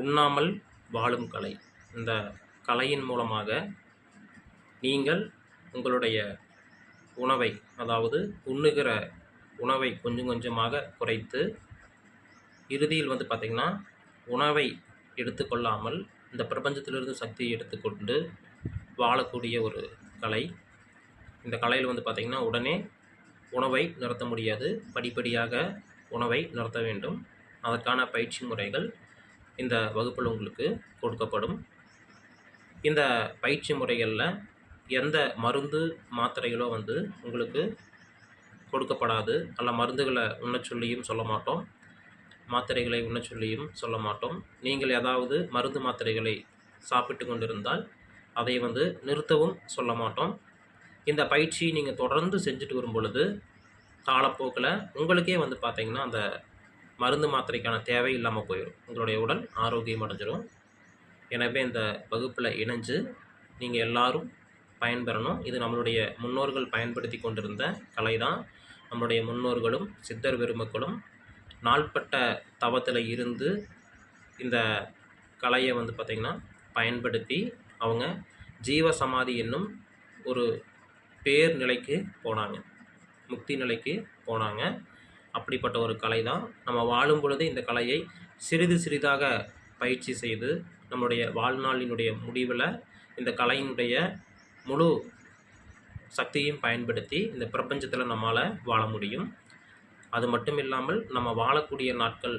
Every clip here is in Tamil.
உண்ணாமல் வாழும் கலை. இந்த கலையின் மூலமாக நீங்கள் உங்களுடைய உணவை அதாவது உண்ணுகிற உணவை கொஞ்சம் கொஞ்சமாக குறைத்து இறுதியில் வந்து பார்த்திங்கன்னா உணவை எடுத்துக்கொள்ளாமல் இந்த பிரபஞ்சத்திலிருந்து சக்தியை எடுத்துக்கொண்டு வாழக்கூடிய ஒரு கலை. இந்த கலையில் வந்து பார்த்திங்கன்னா உடனே உணவை நிறுத்த முடியாது. படிப்படியாக உணவை நிறுத்த வேண்டும். அதற்கான பயிற்சி முறைகள் இந்த வகுப்பில் உங்களுக்கு கொடுக்கப்படும். இந்த பயிற்சி முறைகளில் எந்த மருந்து மாத்திரைகளோ வந்து உங்களுக்கு கொடுக்கப்படாது. அல்ல மருந்துகளை உண்ண சொல்லியும் சொல்ல மாட்டோம். மாத்திரைகளை உண்ண சொல்லியும் சொல்ல மாட்டோம். நீங்கள் ஏதாவது மருந்து மாத்திரைகளை சாப்பிட்டு கொண்டிருந்தால் அதை வந்து நிறுத்தவும் சொல்ல மாட்டோம். இந்த பயிற்சி நீங்கள் தொடர்ந்து செஞ்சுட்டு வரும் பொழுது காலப்போக்கில் உங்களுக்கே வந்து பார்த்திங்கன்னா அந்த மருந்து மாத்திரைக்கான தேவை இல்லாமல் போயிடும் உங்களுடைய உடல் ஆரோக்கியம் அடைஞ்சிடும் எனவே இந்த வகுப்பில் இணைஞ்சு நீங்கள் எல்லாரும் பயன்பெறணும். இது நம்மளுடைய முன்னோர்கள் பயன்படுத்தி கொண்டிருந்த கலை தான் நம்மளுடைய முன்னோர்களும் சித்தர் பெருமக்களும் நாள்பட்ட தவத்தில் இருந்து இந்த கலையை வந்து பார்த்திங்கன்னா பயன்படுத்தி அவங்க ஜீவ சமாதி என்னும் ஒரு பேர் நிலைக்கு போனாங்க. முக்தி நிலைக்கு போனாங்க. அப்படிப்பட்ட ஒரு கலை தான் நம்ம வாழும் பொழுது இந்த கலையை சிறிது சிறிதாக பயிற்சி செய்து நம்முடைய வாழ்நாளினுடைய முடிவில் இந்த கலையினுடைய முழு சக்தியையும் பயன்படுத்தி இந்த பிரபஞ்சத்தில் நம்மால் வாழ முடியும். அது மட்டும் இல்லாமல் நம்ம வாழக்கூடிய நாட்கள்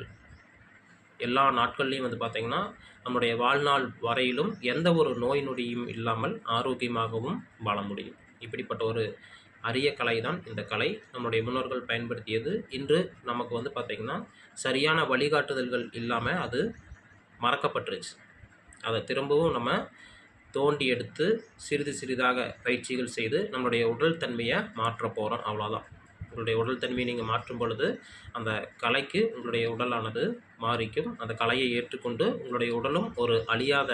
எல்லா நாட்கள்லையும் வந்து பார்த்திங்கன்னா நம்முடைய வாழ்நாள் வரையிலும் எந்த ஒரு நோய் நொடியும் இல்லாமல் ஆரோக்கியமாகவும் வாழ முடியும். இப்படிப்பட்ட ஒரு அரிய கலை தான் இந்த கலை. நம்முடைய முன்னோர்கள் பயன்படுத்தியது. இன்று நமக்கு வந்து பார்த்திங்கன்னா சரியான வழிகாட்டுதல்கள் இல்லாமல் அது மறக்கப்பட்டுருச்சு. அதை திரும்பவும் நம்ம தோண்டி எடுத்து சிறிது சிறிதாக பயிற்சிகள் செய்து நம்மளுடைய உடல் தன்மையை மாற்ற போகிறோம் அவ்வளோதான் உங்களுடைய உடல் தன்மையை நீங்கள் மாற்றும் பொழுது அந்த கலைக்கு உங்களுடைய உடலானது மாறிக்கும். அந்த கலையை ஏற்றுக்கொண்டு உங்களுடைய உடலும் ஒரு அழியாத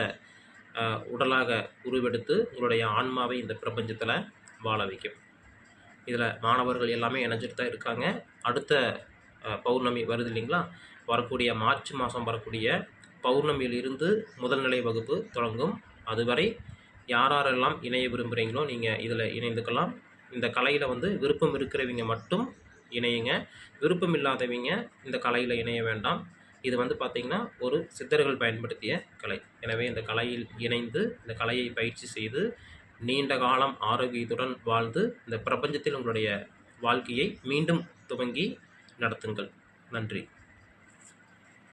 உடலாக உருவெடுத்து உங்களுடைய ஆன்மாவை இந்த பிரபஞ்சத்தில் வாழ வைக்கும். இதில் மாணவர்கள் எல்லாமே இணைஞ்சிட்டு தான் இருக்காங்க. அடுத்த பௌர்ணமி வருது இல்லைங்களா? வரக்கூடிய மார்ச் மாதம் வரக்கூடிய பௌர்ணமியிலிருந்து முதல்நிலை வகுப்பு தொடங்கும். அதுவரை யாரெல்லாம் இணைய விரும்புகிறீங்களோ நீங்கள் இதில் இணைந்துக்கலாம். இந்த கலையில் வந்து விருப்பம் இருக்கிறவங்க மட்டும் இணையுங்க. விருப்பம் இல்லாதவங்க இந்த கலையில் இணைய வேண்டாம். இது வந்து பார்த்திங்கன்னா ஒரு சித்தர்கள் பயன்படுத்திய கலை. எனவே இந்த கலையில் இணைந்து இந்த கலையை பயிற்சி செய்து நீண்ட காலம் ஆரோக்கியத்துடன் வாழ்ந்து இந்த பிரபஞ்சத்தில் உங்களுடைய வாழ்க்கையை மீண்டும் துவங்கி நடத்துங்கள். நன்றி.